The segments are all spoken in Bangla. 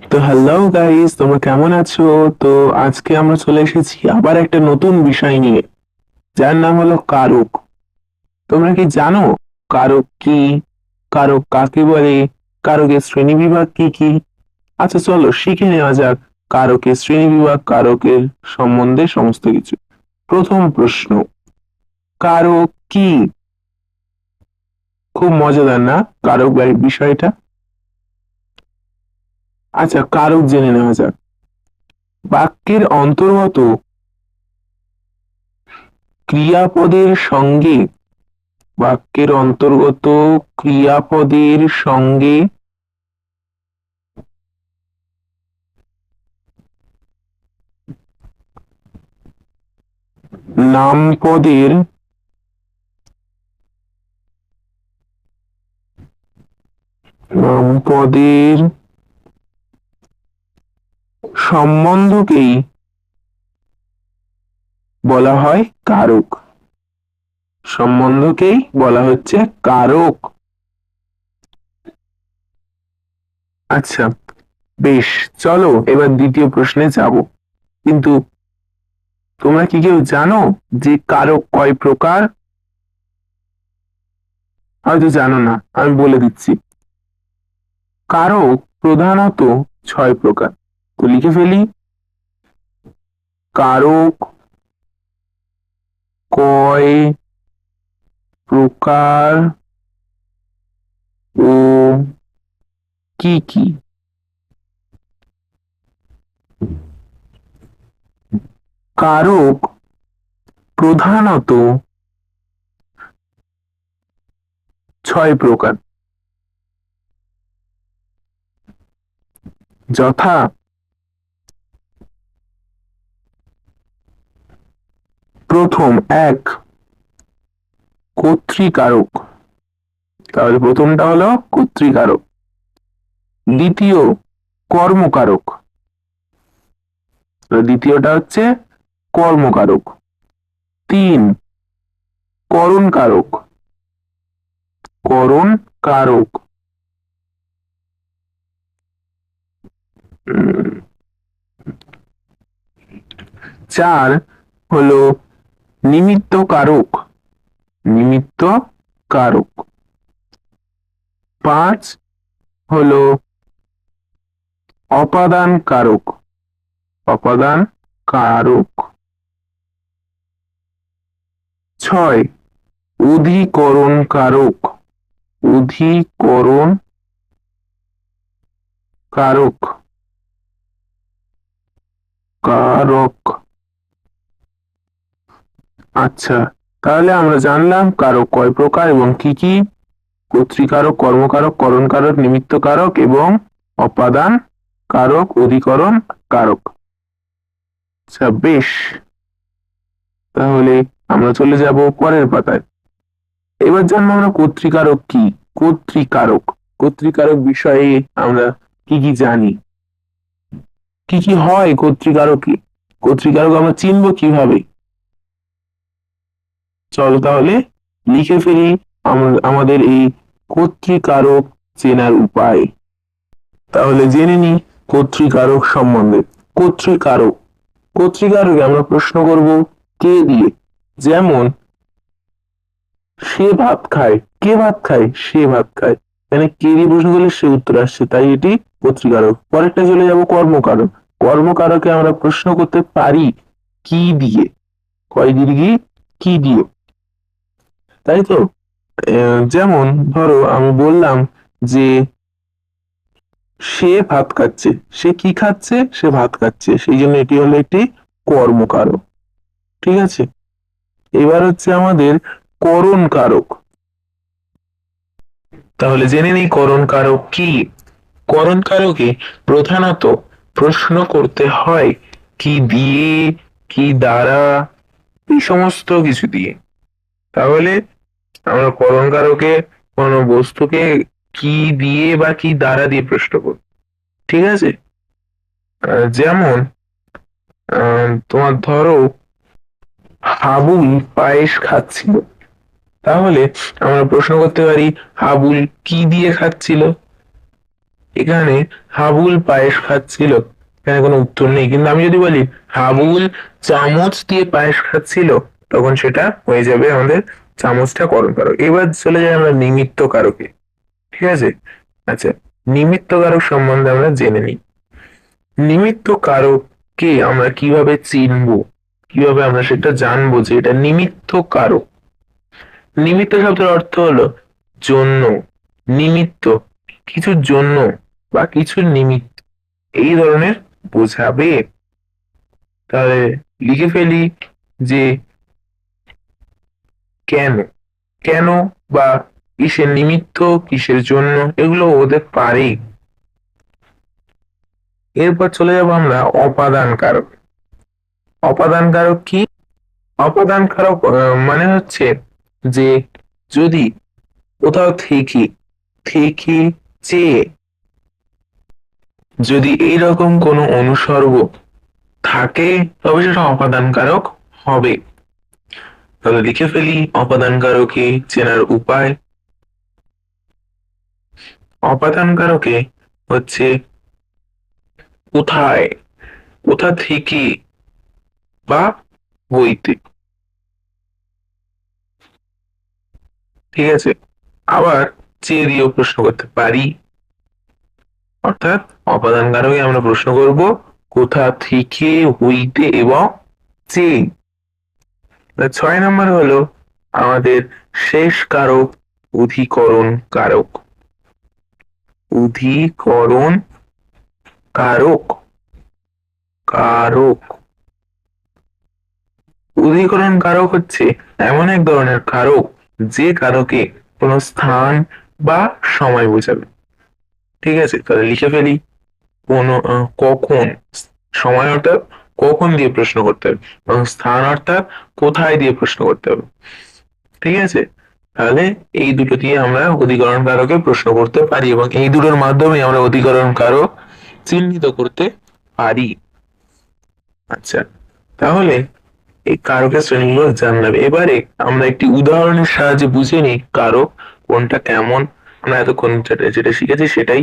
তো হ্যালো গাইস তোমরা কেমন আছো? তো আজকে আমরা চলে এসেছি আবার একটা নতুন বিষয় নিয়ে, যার নাম হলো কারক। তোমরা কি জানো কারক কি? কারক কাকে বলে? কারকের শ্রেণীবিভাগ কি কি? আচ্ছা চলো শিখে নেওয়া যাক কারকের শ্রেণি বিভাগ কারকের সম্বন্ধে সমস্ত কিছু। প্রথম প্রশ্ন, কারক কি? খুব মজাদার না কারক বিষয়টা? আচ্ছা কারক জেনে নেওয়া যাক। বাক্যের অন্তর্গত ক্রিয়াপদের সঙ্গে, বাক্যের অন্তর্গত ক্রিয়াপদের সঙ্গে নামপদের নামপদের সম্বন্ধকেই বলা হয় কারক। সম্বন্ধকেই বলা হচ্ছে কারক। আচ্ছা বেশ, চলো এবার দ্বিতীয় প্রশ্নে যাব। কিন্তু তোমরা কি কেউ জানো যে কারক কয় প্রকার? হয়তো জানো না, আমি বলে দিচ্ছি। কারক প্রধানত ছয় প্রকার। তো লিখে ফেলি। কারক কয় প্রকার ও কি কি? কারক প্রধানত ছয় প্রকার। যথা প্রথম এক কর্তৃকারক তাহলে প্রথমটা হলো কর্তৃকারক দ্বিতীয় কর্মকারক। দ্বিতীয়টা হচ্ছে কর্মকারক। তিন করণ কারক করণ কারক চার হলো নিমিত্ত কারক। নিমিত্ত কারক। পাঁচ হলো অপাদান কারক। অপাদান কারক। ছয় অধিকরণ কারক। অধিকরণ কারক। কারক। আচ্ছা তাহলে আমরা জানলাম কারক কয় প্রকার এবং কি কি? কর্তৃকারক কর্মকারক, করণকারক নিমিত্ত কারক এবং অপাদান কারক, অধিকরণ কারক। আচ্ছা বেশ। তাহলে আমরা চলে যাব পরের পাতায়। এবার জানব আমরা কর্তৃকারক কি? কর্তৃকারক কর্তৃকারক বিষয়ে আমরা কি কি জানি? কি কি হয় কর্তৃকারক কর্তৃকারক আমরা চিনবো কীভাবে? চলো তাহলে লিখে ফেলি আম- আমাদের এই কর্তৃকারক চেনার উপায়। তাহলে জেনে নি কর্তৃকারক সম্বন্ধে। কর্তৃকারক। কর্তৃকারকে আমরা প্রশ্ন করব, কে দিয়ে? যেমন, সে ভাত খায়। কে ভাত খায়? সে ভাত খায়। মানে কে দিয়ে প্রশ্ন করলে সে উত্তর আসছে, তাই এটি কর্তৃকারক। পরেরটা চলে যাব কর্মকারক। কর্মকারকে আমরা প্রশ্ন করতে পারি, কি দিয়ে? কয় দীর্ঘি কি দিয়ে? তাই তো? যেমন ধরো আমি বললাম যে সে ভাত খাচ্ছে, সে কি খাচ্ছে? সে ভাত খাচ্ছে, সেই জন্য এটি হলো একটি কর্মকারক, ঠিক আছে? এবার হচ্ছে আমাদের করণ কারক তাহলে জেনে নিই করণ কারক কি? করণ কারকে প্রধানত প্রশ্ন করতে হয় কি দিয়ে, কি দ্বারা, এই সমস্ত কিছু দিয়ে। তাহলে আমরা করণ কারকে কোনো বস্তুকে কি দিয়ে বা কি দ্বারা দিয়ে প্রশ্ন করি ঠিক আছে? যেমন তোমার ধরো, হাবুল পায়েস খাচ্ছিল। তাহলে আমরা প্রশ্ন করতে পারি, হাবুল কি দিয়ে খাচ্ছিল? এখানে হাবুল পায়েস খাচ্ছিল। এখানে কোনো উত্তর নেই। কিন্তু আমি যদি বলি, হাবুল চামচ দিয়ে পায়েস খাচ্ছিল তখন সেটা হয়ে যাবে আমাদের চামচটা করণ কারক এবার চলে যাই আমরা নিমিত্ত কারকে। ঠিক আছে? আচ্ছা নিমিত্ত কারক সম্বন্ধে আমরা জেনে নিই। নিমিত্ত কারককে আমরা কীভাবে চিনবো? কীভাবে আমরা সেটা জানব যে এটা নিমিত্ত কারক? নিমিত্ত শব্দের অর্থ হলো জন্য। নিমিত্ত কিছুর জন্য বা কিছুর নিমিত্ত। এই ধরনের বোঝাবে। তাহলে লিখে ফেলি যে কেন? কেন বা কিসের নিমিত্ত, কিসের জন্য? এগুলো হতে পারে এরপর চলে যাব আমরা অপাদান কারক অপাদান কারক কি? অপাদান কারক মানে হচ্ছে যে যদি কোথাও থেকে থেকে চেয়ে যদি এইরকম কোনো অনুসর্গ থাকে, তবে সেটা অপাদান কারক হবে। তাহলে লিখে ফেলি অপাদান কারকে চেনার উপায় অপাদান কারকে হচ্ছে কোথায়? কোথা থেকে বা হইতে ঠিক আছে, আবার চেয়ে দিয়েও প্রশ্ন করতে পারি। অর্থাৎ অপাদান কারকে আমরা প্রশ্ন করব, কোথা থেকে, হইতে এবং চেয়ে। ছয় নম্বর হলো আমাদের শেষ কারক, অধিকরণ কারক। অধিকরণ কারক। কারক। অধিকরণ কারক হচ্ছে এমন এক ধরনের কারক যে কারকে কোনো স্থান বা সময় বোঝাবে। ঠিক আছে? তাহলে লিখে ফেলি। কোন কখন সময় অর্থাৎ কখন দিয়ে প্রশ্ন করতে হবে? এবং স্থান অর্থাৎ কোথায় দিয়ে প্রশ্ন করতে হবে? ঠিক আছে? তাহলে এই দুটো দিয়ে আমরা অধিকরণ কারকে প্রশ্ন করতে পারি এবং এই দুটোর মাধ্যমে আমরা অধিকরণ কারক চিহ্নিত করতে পারি। আচ্ছা তাহলে এই কারকের শ্রেণীগুলো জানলাম। এবারে আমরা একটি উদাহরণের সাহায্যে বুঝে নিই কারক কোনটা কেমন। আমরা এতক্ষণ যেটা শিখেছি সেটাই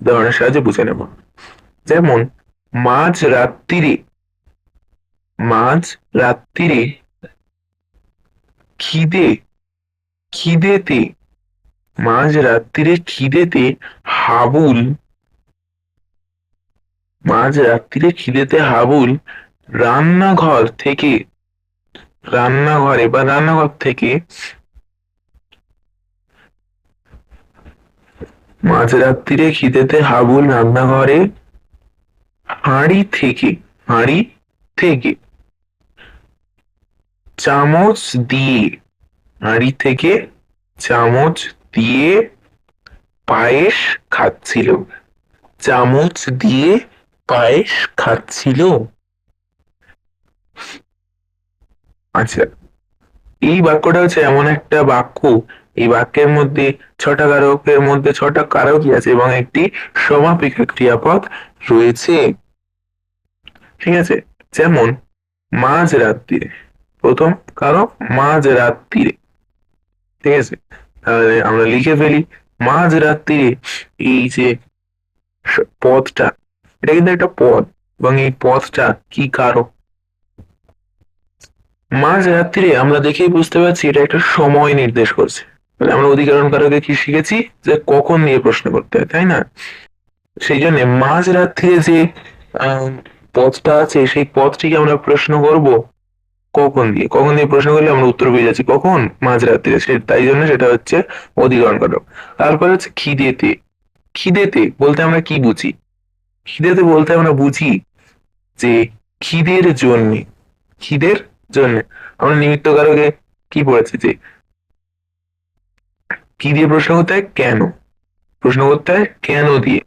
উদাহরণের সাহায্যে বুঝে নেব। যেমন মাঝ রাত্রিরে মাঝ রাত্রিরে খিদে, খিদেতে, মাঝ রাত্রিরে খিদেতে হাবুল, মাঝ রাত্রিরে খিদেতে হাবুল রান্নাঘর থেকে, রান্নাঘরে বা রান্নাঘর থেকে মাঝরাত্রিরে খিদেতে হাবুল রান্নাঘরে হাঁড়ি থেকে হাঁড়ি থেকে। চামচ দিয়ে, হাঁড়ি থেকে চামচ দিয়ে পায়েস খাচ্ছিল। চামচ দিয়ে পায়েস খাচ্ছিল। আচ্ছা এই বাক্যটা হচ্ছে এমন একটা বাক্য এই বাক্যের মধ্যে ছটা কারকের মধ্যে ছটা কারকই আছে এবং একটি সমাপিকা ক্রিয়াপদ রয়েছে। ঠিক আছে? যেমন, মাঝ রাত্রিরে। প্রথম কারক, মাঝ রাত্রিরে। ঠিক আছে? তাহলে আমরা লিখে ফেলি, মাঝ রাত্রিরে এই যে পদটা, এটা কিন্তু একটা পদ, এবং এই পদটা কি কারক? মাঝ রাত্রিরে আমরা দেখেই বুঝতে পারছি এটা একটা সময় নির্দেশ করছে। আমরা অধিকরণ কারকে কি শিখেছি? যে কখন নিয়ে প্রশ্ন করতে হয়, তাই না? সেই জন্য মাঝ থেকে যে পথটা আছে, সেই পথটিকে আমরা প্রশ্ন করব, কখন দিয়ে? কখন দিয়ে প্রশ্ন করলে আমরা উত্তর পেয়ে যাচ্ছি? কখন? মাঝরাত সে তাই জন্য সেটা হচ্ছে অধিকরণ কারক। তারপর হচ্ছে খিদেতে। খিদেতে বলতে আমরা কি বুঝি? খিদেতে বলতে আমরা বুঝি যে খিদের জন্য খিদের জন্য আমরা নিমিত্ত কারকে কি পড়েছি? যে কি দিয়ে প্রশ্ন করতে হয়? কেন? প্রশ্ন করতে হয়, কেন দিয়ে?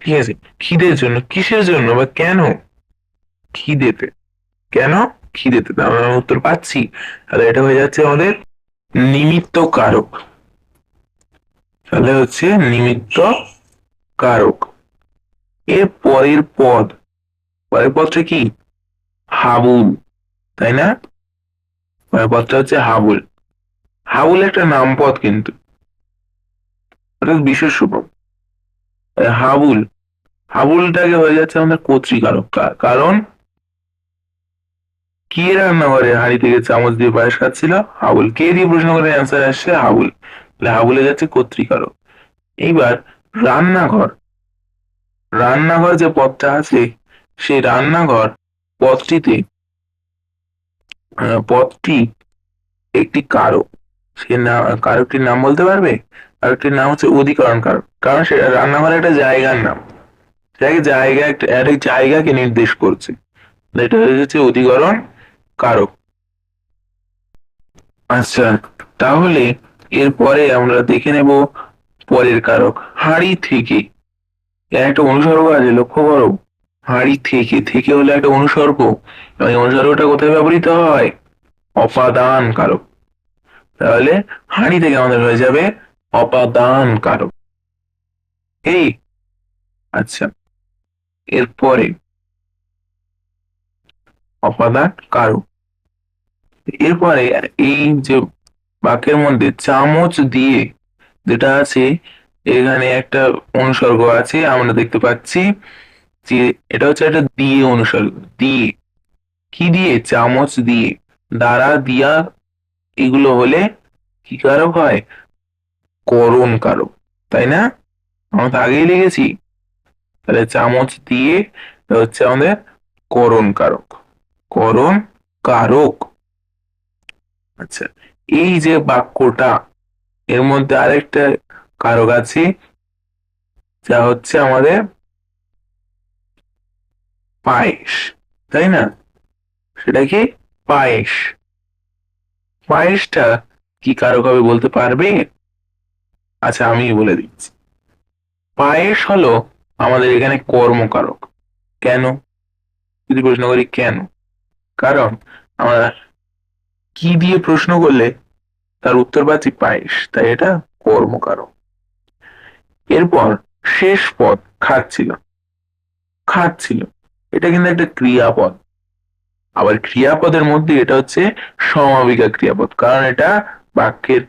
ঠিক আছে, খিদের জন্য, কিসের জন্য বা কেন? খিদেতে। কেন? খিদেতে। তা আমরা উত্তর পাচ্ছি। তাহলে এটা হয়ে যাচ্ছে আমাদের নিমিত্ত কারক। তাহলে হচ্ছে নিমিত্ত কারক। এর পরের পদ। পরের পদটা কি? হাবুল। তাই না? পরের পদটা হচ্ছে হাবুল। হাবুল একটা নাম নামপদ কিন্তু। অর্থাৎ বিশেষ রূপক হাবুল। হাবুলটাকে হয়ে যাচ্ছে আমাদের কর্তৃকারক কারণ কে রান্নাঘরে হাঁড়ি থেকে চামচ দিয়ে পায়েস খাচ্ছিল? হাবুল। কে দিয়ে প্রশ্ন করে অ্যান্সার আসছে? হাবুল। তাহলে হাবুলে যাচ্ছে কর্তৃকারক এইবার রান্নাঘর। রান্নাঘর যে পদটা আছে সেই রান্নাঘর পদটিতে আহ, পদটি একটি কারক। সে না কারকটির নাম বলতে পারবে? কারকটির নাম হচ্ছে অধিকরণ কারক কারণ সে রান্নাঘর একটা জায়গার নাম। সেটাকে জায়গা একটা একটা জায়গাকে নির্দেশ করছে। এটা হচ্ছে অধিকরণ কারক আচ্ছা তাহলে এরপরে আমরা দেখে নেব পরের কারক, হাড়ি থেকে। এর একটা অনুসর্গ আছে, লক্ষ্য করো। হাড়ি থেকে থেকে হলে একটা অনুসর্গ। এবং এই অনুসর্গটা কোথায় ব্যবহৃত হয়? অপাদান কারক তাহলে হাড়ি থেকে আমাদের হয়ে যাবে অপাদান কারক। এই আচ্ছা এরপরে অপাদান কারক। এরপরে এই যে বাক্যের মধ্যে চামচ দিয়ে যেটা আছে, এখানে একটা অনুসর্গ আছে, আমরা দেখতে পাচ্ছি যে এটা হচ্ছে একটা দিয়ে অনুসর্গ। দিয়ে, কি দিয়ে? চামচ দিয়ে। দ্বারা দিয়া এগুলো হলে কি কারক হয়? করণ কারক তাই না? আমরা তো আগেই লিখেছি। তাহলে চামচ দিয়ে হচ্ছে আমাদের করণ কারক করণ কারক। আচ্ছা এই যে বাক্যটা, এর মধ্যে আরেকটা কারক আছে, যা হচ্ছে আমাদের পায়েস, তাই না? সেটা কি? পায়েস। পায়েসটা কি কারক হবে বলতে পারবে? আচ্ছা আমি বলে দিচ্ছি। পায়েস হলো আমাদের এখানে কর্মকারক। কেন? যদি প্রশ্ন করি, কেন? কারণ আমরা কি দিয়ে প্রশ্ন করলে তার উত্তর পাচ্ছি পায়েস, তাই এটা কর্মকারক। এরপর শেষ পদ খাচ্ছিল। খাচ্ছিল। এটা কিন্তু একটা ক্রিয়াপদ। আবার ক্রিয়াপদের মধ্যে এটা হচ্ছে সমাবিকা ক্রিয়াপদ, কারণ এটা বাক্যের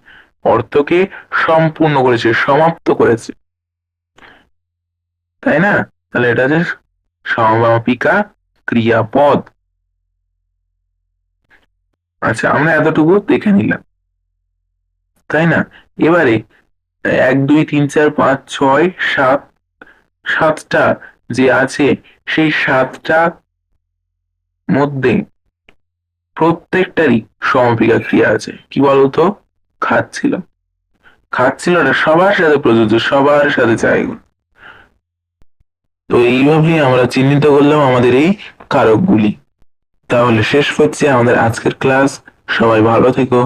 অর্থকে সম্পূর্ণ করেছে, সমাপ্ত করেছে। তাই না? তাহলে এটা হচ্ছে সমাপিকা ক্রিয়াপদ। আচ্ছা আমরা এতটুকু দেখে নিলাম। তাই না? এবারে এক, দুই, তিন, চার, পাঁচ, ছয়, সাত, সাতটা যে আছে, সেই সাতটা মধ্যে প্রত্যেকটারই সমাপিকা ক্রিয়া আছে। কি বলতো? খাচ্ছিল খাচ্ছিল না, সবার সাথে প্রযোজ্য, সবার সাথে চাই। তো এইভাবে আমরা চিহ্নিত করলাম আমাদের এই কারকগুলি। তাহলে শেষ হচ্ছে আমাদের আজকের ক্লাস। সবাই ভালো থেকো।